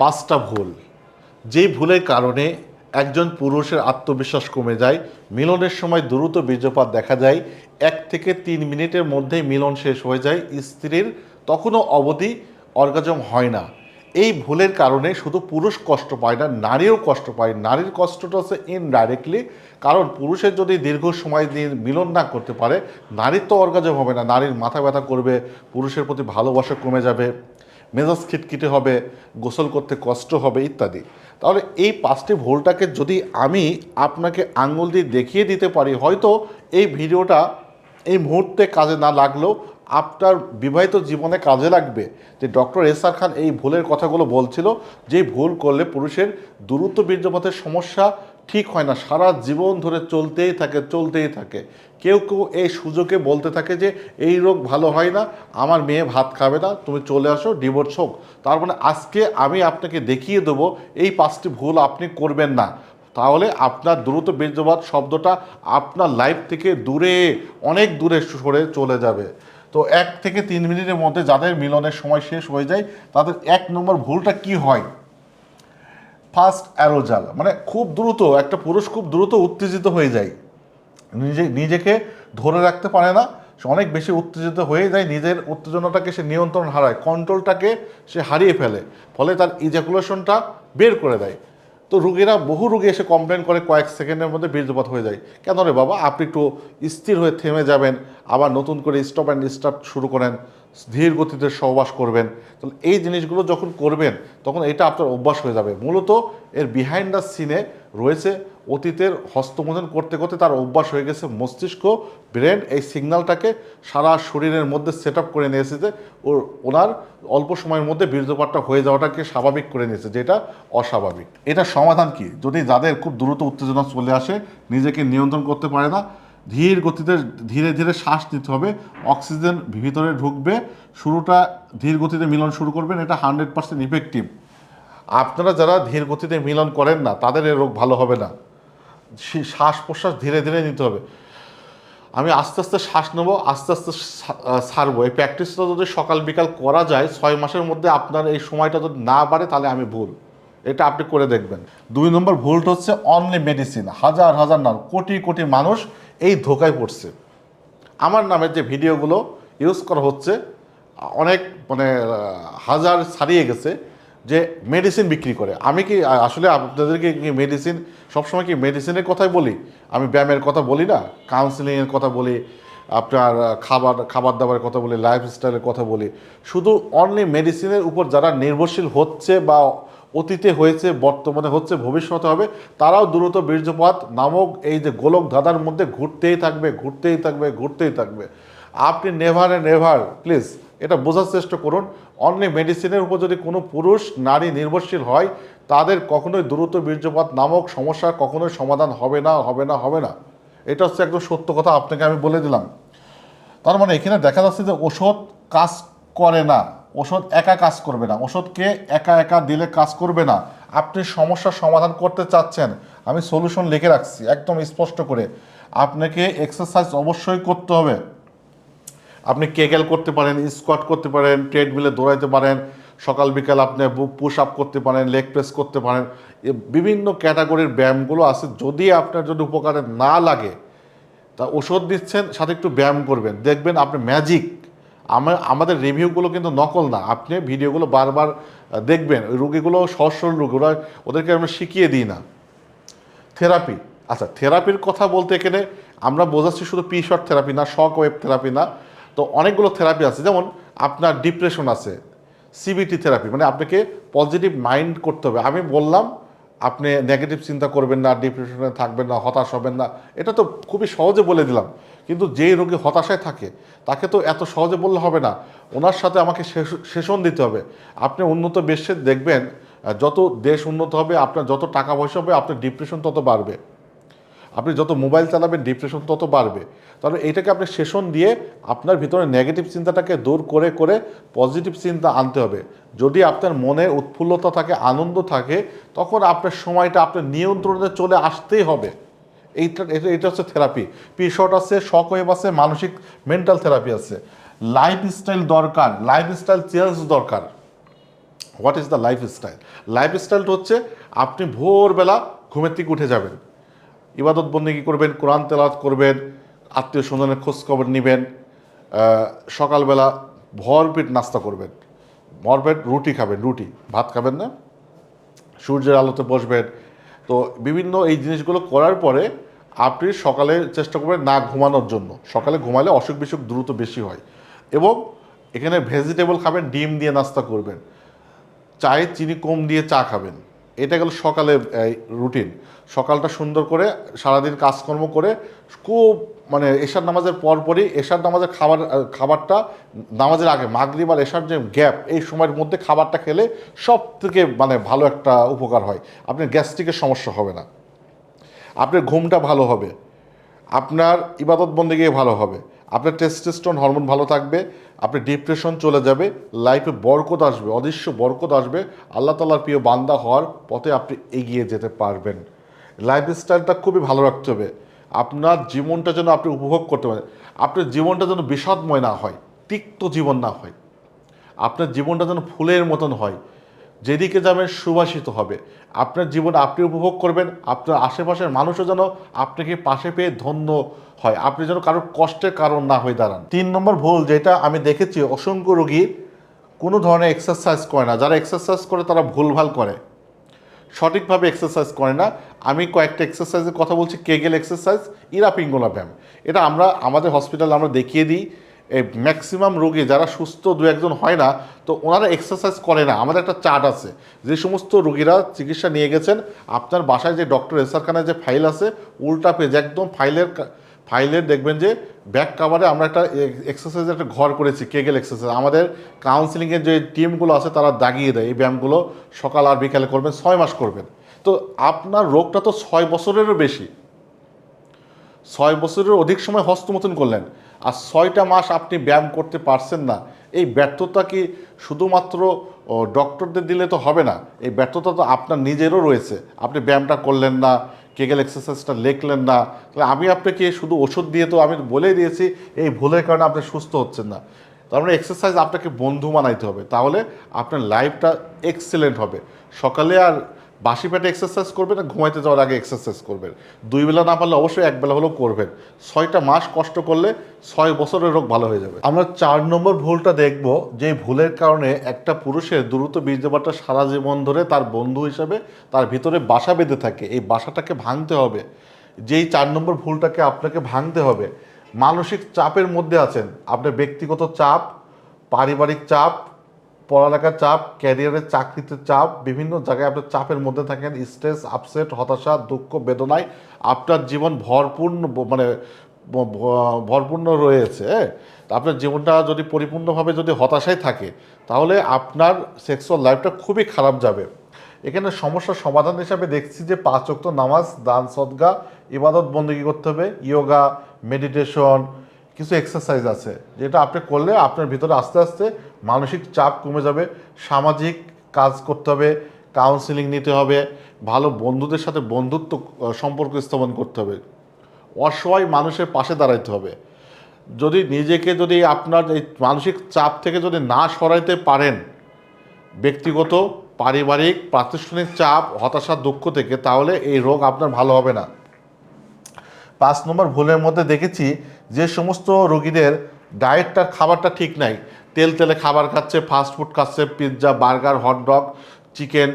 পাঁচটা ভুল। যেই ভুলের কারণে একজন পুরুষের আত্মবিশ্বাস কমে যায়, মিলনের সময় দ্রুত বীর্যপাত দেখা যায়, এক থেকে তিন মিনিটের মধ্যেই মিলন শেষ হয়ে যায়, স্ত্রীর তখনও অবধি অর্গাজম হয় না। এই ভুলের কারণে শুধু পুরুষ কষ্ট পায় না, নারীও কষ্ট পায়। নারীর কষ্টটা হচ্ছে ইনডাইরেক্টলি কারণ পুরুষের যদি দীর্ঘ সময় দিয়ে মিলন না করতে পারে, নারীর তো অর্গাজম হবে না, নারীর মাথা ব্যথা করবে, পুরুষের প্রতি ভালোবাসা কমে যাবে। মেজাজ খিটখিটে হবে, গোসল করতে কষ্ট হবে ইত্যাদি। তাহলে এই পাঁচটি ভুলটাকে যদি আমি আপনাকে আঙুল দিয়ে দেখিয়ে দিতে পারি, হয়তো এই ভিডিওটা এই মুহূর্তে কাজে না লাগলেও আপনার বিবাহিত জীবনে কাজে লাগবে। যে ডক্টর এসআর খান এই ভুলের কথাগুলো বলছিল, যে ভুল করলে পুরুষের দ্রুত বীর্যপাতের সমস্যা ঠিক হয় না। সারা জীবন ধরে চলতেই থাকে চলতেই থাকে। কেউ কেউ এই সুযোগে বলতে থাকে যে, এই রোগ ভালো হয় না, আমার মেয়ে ভাত খাবে না, তুমি চলে আসো ডিভোর্স হোক। তার মানে আজকে আমি আপনাকে দেখিয়ে দেবো, এই পাঁচটি ভুল আপনি করবেন না। তাহলে আপনার দ্রুত বীর্যপাত শব্দটা আপনার লাইফ থেকে দূরে, অনেক দূরে সরে চলে যাবে। তো এক থেকে তিন মিনিটের মধ্যে যাদের মিলনের সময় শেষ হয়ে যায়, তাদের এক নম্বর ভুলটা কি হয়? ফার্স্ট অ্যারোজাল মানে খুব দ্রুত, একটা পুরুষ খুব দ্রুত উত্তেজিত হয়ে যায়। নিজে, নিজেকে ধরে রাখতে পারে না, সে অনেক বেশি উত্তেজিত হয়ে যায়, নিজের উত্তেজনাটাকে সে নিয়ন্ত্রণ হারায় কন্ট্রোলটাকে সে হারিয়ে ফেলে, ফলে তার ইজাকুলেশনটা বের করে দেয়। তো রুগীরা, বহু রুগী এসে কমপ্লেন করে, কয়েক সেকেন্ডের মধ্যে বীর্যপাত হয়ে যায়। কেন রে বাবা, আপনি একটু স্থির হয়ে থেমে যাবেন, আবার নতুন করে স্টপ অ্যান্ড স্টার্ট শুরু করেন। ধীর গতিতে সহবাস করবেন। তাহলে এই জিনিসগুলো যখন করবেন, তখন এটা আপনার অভ্যাস হয়ে যাবে। মূলত এর বিহাইন্ড দ্য সিনে রয়েছে অতীতের হস্তমোদন করতে করতে তার অভ্যাস হয়ে গেছে মস্তিষ্ক ব্রেন এই সিগন্যালটাকে সারা শরীরের মধ্যে সেট আপ করে নিয়ে এসেছে ওর ওনার অল্প সময়ের মধ্যে বীর্যপাতটা হয়ে যাওয়াটাকে স্বাভাবিক করে নিয়েছে, যেটা অস্বাভাবিক। এটা সমাধান কি? যদি যাদের খুব দ্রুত উত্তেজনা চলে আসে, নিজেকে নিয়ন্ত্রণ করতে পারে না ধীর গতিতে ধীরে ধীরে শ্বাস নিতে হবে, অক্সিজেন ভিতরে ঢুকবে, শুরুটা ধীর গতিতে মিলন শুরু করবেন, এটা হান্ড্রেড পার্সেন্ট ইফেক্টিভ। আপনারা যারা ধীর গতিতে মিলন করেন না, তাদের এ রোগ ভালো হবে না। শ্বাস প্রশ্বাস ধীরে ধীরে নিতে হবে। আমি আস্তে আস্তে শ্বাস নেব, আস্তে আস্তে ছাড়বো এই প্র্যাকটিসটা যদি সকাল বিকাল করা যায়, ছয় মাসের মধ্যে আপনার এই সময়টা যদি না বাড়ে, তাহলে আমি ভুল। এটা আপনি করে দেখবেন। দুই নম্বর ভুলটা হচ্ছে অনলি মেডিসিন। হাজার হাজার না কোটি কোটি মানুষ এই ধোকায় পড়ছে। আমার নামের যে ভিডিওগুলো ইউজ করা হচ্ছে, অনেক মানে হাজার ছাড়িয়ে গেছে যে মেডিসিন বিক্রি করে। আমি কি আসলে আপনাদেরকে কি মেডিসিন সবসময় কি মেডিসিনের কথাই বলি? আমি ব্যায়ামের কথা বলি না কাউন্সিলিংয়ের কথা বলি, আপনার খাবার খাবার দাবারের কথা বলি লাইফস্টাইলের কথা বলি। শুধু অনলি মেডিসিনের উপর যারা নির্ভরশীল হচ্ছে বা অতীতে হয়েছে, বর্তমানে হচ্ছে, ভবিষ্যতে হবে। তারাও দ্রুত বীর্যপাত নামক এই যে গোলক ধাঁধার মধ্যে ঘুরতেই থাকবে ঘুরতেই থাকবে ঘুরতেই থাকবে। আপনি নেভার এ নেভার, প্লিজ, এটা বোঝার চেষ্টা করুন। অনলি মেডিসিনের উপর যদি কোনো পুরুষ, নারী নির্ভরশীল হয়, তাদের কখনোই দ্রুত বীর্যপাত নামক সমস্যা কখনোই সমাধান হবে না হবে না হবে না। এটা হচ্ছে একদম সত্য কথা, আপনাকে আমি বলে দিলাম। তার মানে এখানে দেখা যাচ্ছে যে ওষুধ কাজ করে না। ওষুধ একা কাজ করবে না। ওষুধকে একা একা দিলে কাজ করবে না। আপনি সমস্যার সমাধান করতে চাচ্ছেন, আমি সলিউশন লিখে রাখছি, একদম স্পষ্ট করে। আপনাকে এক্সারসাইজ অবশ্যই করতে হবে। আপনি কেগেল করতে পারেন স্কোয়াট করতে পারেন ট্রেডমিলে দৌড়াইতে পারেন, সকাল, বিকাল আপনি পুশ আপ করতে পারেন লেগ প্রেস করতে পারেন। বিভিন্ন ক্যাটাগরির ব্যায়ামগুলো আছে। যদি আপনার যদি উপকারে না লাগে, তা ওষুধ দিচ্ছেন, সাথে একটু ব্যায়াম করবেন। দেখবেন আপনি ম্যাজিক আমাদের রিভিউগুলো কিন্তু নকল না। আপনি ভিডিওগুলো বারবার দেখবেন। ওই রুগীগুলো সরল রুগী, ওরা ওদেরকে আমরা শিখিয়ে দিই না। থেরাপি। আচ্ছা থেরাপির কথা বলতে এখানে আমরা বোঝাচ্ছি শুধু পি শর্ট থেরাপি না শক ওয়েব থেরাপি না। তো অনেকগুলো থেরাপি আছে। যেমন আপনার ডিপ্রেশন আছে সিবিটি থেরাপি মানে আপনাকে পজিটিভ মাইন্ড করতে হবে। আমি বললাম আপনি নেগেটিভ চিন্তা করবেন না ডিপ্রেশনে থাকবেন না, হতাশ হবেন না। এটা তো খুবই সহজে বলে দিলাম। কিন্তু যেই রোগী হতাশায় থাকে, তাকে তো এত সহজে বললে হবে না। ওনার সাথে আমাকে সেশ- সেশন দিতে হবে। আপনি উন্নত বিশ্বে দেখবেন, যত দেশ উন্নত হবে, আপনার যত টাকা পয়সা হবে, আপনার ডিপ্রেশন তত বাড়বে। আপনি যত মোবাইল চালাবেন ডিপ্রেশন তত বাড়বে। তাহলে এইটাকে আপনি সেশন দিয়ে আপনার ভিতরে নেগেটিভ চিন্তাটাকে দূর করে করে পজিটিভ চিন্তা আনতে হবে। যদি আপনার মনে উৎফুল্লতা থাকে, আনন্দ থাকে, তখন আপনার সময়টা আপনার নিয়ন্ত্রণে চলে আসতেই হবে। এইটা, এটা এটা হচ্ছে থেরাপি পিশট আছে শক ওয়েভ আছে, মানসিক মেন্টাল থেরাপি আছে। লাইফ স্টাইল দরকার লাইফ স্টাইল চেঞ্জ দরকার। What is the life style life স্টাইলটা হচ্ছে আপনি ভোরবেলা ঘুমের থেকে উঠে যাবেন। ইবাদত বন্দিগি করবেন? কোরআন তেলাত করবেন, আত্মীয় স্বজনের খোঁজখবর নেবেন সকালবেলা ভরপেট নাস্তা করবেন। ভরপেট রুটি খাবেন, রুটি। ভাত খাবেন না? সূর্যের আলোতে বসবেন। তো বিভিন্ন এই জিনিসগুলো করার পরে আপনি সকালে চেষ্টা করবেন না ঘুমানোর জন্য। সকালে ঘুমালে অসুখ বিসুখ দ্রুত বেশি হয়। এবং এখানে ভেজিটেবল খাবেন, ডিম দিয়ে নাস্তা করবেন। চায়ে চিনি কম দিয়ে চা খাবেন। এটা গেল সকালে রুটিন সকালটা সুন্দর করে সারাদিন কাজকর্ম করে খুব মানে এশার নামাজের পরপরই এশার নামাজের খাবার খাবারটা নামাজের আগে, মাগরিব আর এশার যে গ্যাপ, এই সময়ের মধ্যে খাবারটা খেলে সব থেকে মানে ভালো একটা উপকার হয়। আপনার গ্যাস্ট্রিকের সমস্যা হবে না। আপনার ঘুমটা ভালো হবে। আপনার ইবাদত বন্দে গিয়ে ভালো হবে। আপনার টেস্টেস্টন হরমোন ভালো থাকবে আপনার ডিপ্রেশন চলে যাবে লাইফে বরকত আসবে, অদৃশ্য বরকত আসবে, আল্লাহ তালার প্রিয় বান্দা হওয়ার পথে আপনি এগিয়ে যেতে পারবেন। লাইফ স্টাইলটা খুবই ভালো রাখতে হবে। আপনার জীবনটা যেন আপনি উপভোগ করতে পারেন। আপনার জীবনটা যেন বিষাদময় না হয়, তিক্ত জীবন না হয়। আপনার জীবনটা যেন ফুলের মতন হয়। যেদিকে যাবেন সুবাসিত হবে। আপনার জীবন আপনি উপভোগ করবেন, আপনার আশেপাশের মানুষও যেন আপনাকে পাশে পেয়ে ধন্য হয়। আপনি যেন কারোর কষ্টের কারণ না হয়ে দাঁড়ান। তিন নম্বর ভুল যেটা আমি দেখেছি, অসংখ্য রোগী কোনো ধরনের এক্সারসাইজ করে না। যারা এক্সারসাইজ করে, তারা ভুলভাল করে। সঠিকভাবে এক্সারসাইজ করে না। আমি কয়েকটা এক্সারসাইজের কথা বলছি, কেগেল এক্সারসাইজ ইরা পিঙ্গলা ব্যায়াম। এটা আমরা আমাদের হসপিটালে আমরা দেখিয়ে দিই। এই ম্যাক্সিমাম রোগী যারা সুস্থ দু একজন হয় না, তো ওনারা এক্সারসাইজ করে না। আমাদের একটা চার্ট আছে। যে সমস্ত রোগীরা চিকিৎসা নিয়ে গেছেন, আপনার বাসায় যে ডক্টর খানের যে ফাইল আছে, উল্টা পেজ একদম ফাইলের ফাইলের দেখবেন যে ব্যাক কাভারে আমরা একটা এক্সারসাইজের একটা ঘর করেছি কেগেল এক্সারসাইজ আমাদের কাউন্সিলিংয়ের যে টিমগুলো আছে, তারা দাগিয়ে দেয়। এই ব্যায়ামগুলো সকাল আর বিকালে করবেন, ছয় মাস করবেন। তো আপনার রোগটা তো ছয় বছরেরও বেশি। ছয় বছরের অধিক সময় হস্তমতন করলেন। আর ছয়টা মাস আপনি ব্যায়াম করতে পারছেন না, এই ব্যর্থতা কি শুধুমাত্র ডক্টরদের দিলে তো হবে না, এই ব্যর্থতা তো আপনার নিজেরও রয়েছে, আপনি ব্যায়ামটা করলেন না, কেগেল এক্সারসাইজটা লিখলেন না, তাহলে আমি আপনাকে শুধু ওষুধ দিয়ে তো আমি বলেই দিয়েছি, এই ভুলের কারণে আপনি সুস্থ হচ্ছেন না, তার মানে এক্সারসাইজ আপনাকে বন্ধু বানাইতে হবে, তাহলে আপনার লাইফটা এক্সেলেন্ট হবে, সকালে আর বাসি পেটে এক্সারসাইজ করবেন না ঘুমাইতে যাওয়ার আগে এক্সারসাইজ করবেন। দুই বেলা না পারলে অবশ্যই এক বেলা হলেও করবেন। ছয়টা মাস কষ্ট করলে ছয় বছরের রোগ ভালো হয়ে যাবে। আমরা চার নম্বর ভুলটা দেখব, যে ভুলের কারণে একটা পুরুষের দ্রুত বীর্যপাতটা সারা জীবন ধরে তার বন্ধু হিসাবে তার ভিতরে বাসা বেঁধে থাকে। এই বাসাটাকে ভাঙতে হবে। যেই চার নম্বর ভুলটাকে আপনাকে ভাঙতে হবে, মানসিক চাপের মধ্যে আছেন। আপনার ব্যক্তিগত চাপ, পারিবারিক চাপ পড়ালেখার চাপ, ক্যারিয়ারের চাকরিতে চাপ, বিভিন্ন জায়গায় আপনার চাপের মধ্যে থাকেন। স্ট্রেস, আপসেট, হতাশা, দুঃখ, বেদনায় আপনার জীবন ভরপূর্ণ মানে ভরপূর্ণ রয়েছে হ্যাঁ? আপনার জীবনটা যদি পরিপূর্ণভাবে যদি হতাশায় থাকে, তাহলে আপনার সেক্সুয়াল লাইফটা খুবই খারাপ যাবে। এখানে সমস্যার সমাধান হিসাবে দেখছি যে পাঁচ ওয়াক্ত নামাজ, দান, সদগা, ইবাদত বন্দী করতে হবে? ইয়োগা মেডিটেশন কিছু এক্সারসাইজ আছে, যেটা আপনি করলে আপনার ভিতরে আস্তে আস্তে মানসিক চাপ কমে যাবে, সামাজিক কাজ করতে হবে কাউন্সিলিং নিতে হবে, ভালো বন্ধুদের সাথে বন্ধুত্ব সম্পর্ক স্থাপন করতে হবে। অসহায় মানুষের পাশে দাঁড়াইতে হবে। যদি নিজেকে যদি আপনার এই মানসিক চাপ থেকে যদি না সরাইতে পারেন, ব্যক্তিগত, পারিবারিক, প্রাতিষ্ঠানিক চাপ, হতাশা, দুঃখ থেকে, তাহলে এই রোগ আপনার ভালো হবে না। পাঁচ নম্বর ভুলের মধ্যে দেখেছি, যে সমস্ত রোগীদের ডায়েটটা খাবারটা ঠিক নাই তেল তেলে খাবার খাচ্ছে ফাস্ট ফুড খাচ্ছে pizza burger hotdog chicken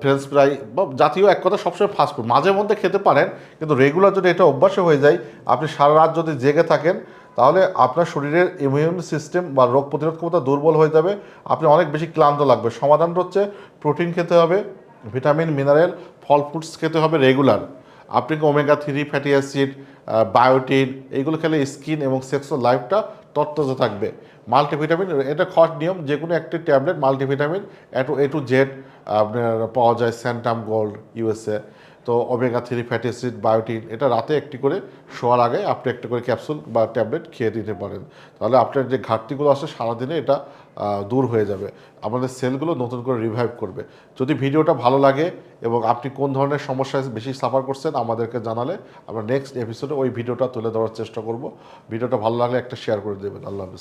French fry বা জাতীয় এক কথা সবসময় ফাস্ট ফুড মাঝে মধ্যে খেতে পারেন, কিন্তু রেগুলার যদি এটা অভ্যাসে হয়ে যায়, আপনি সারা রাত যদি জেগে থাকেন, তাহলে আপনার শরীরের ইমিউন সিস্টেম বা রোগ প্রতিরোধ ক্ষমতা দুর্বল হয়ে যাবে, আপনি অনেক বেশি ক্লান্ত লাগবে। সমাধান হচ্ছে প্রোটিন খেতে হবে ভিটামিন মিনারেল ফল ফ্রুটস খেতে হবে রেগুলার আপনাকে omega three fatty acid biotin এইগুলো খেলে স্কিন এবং সেক্সুয়াল লাইফটা তত্ত্বতা থাকবে। মাল্টিভিটামিন, এটা খট নিয়ম যে কোনো একটি ট্যাবলেট মাল্টিভিটামিন এটু এ টু জেড আপনার পাওয়া যায় স্যান্টাম গোল্ড ইউএসএ তো omega three fatty acid biotin এটা রাতে একটি করে শোয়ার আগে আপনি একটা করে ক্যাপসুল বা ট্যাবলেট খেয়ে দিতে পারেন। তাহলে আপনার যে ঘাটতিগুলো আছে সারাদিনে এটা দূর হয়ে যাবে। আমাদের সেলগুলো নতুন করে রিভাইভ করবে। যদি ভিডিওটা ভালো লাগে এবং আপনি কোন ধরনের সমস্যায় বেশি সাফার করছেন, আমাদেরকে জানালে আমরা নেক্সট এপিসোডে ওই ভিডিওটা তুলে ধরার চেষ্টা করব। ভিডিওটা ভালো লাগলে একটা শেয়ার করে দেবেন। আল্লাহ হাফিজ।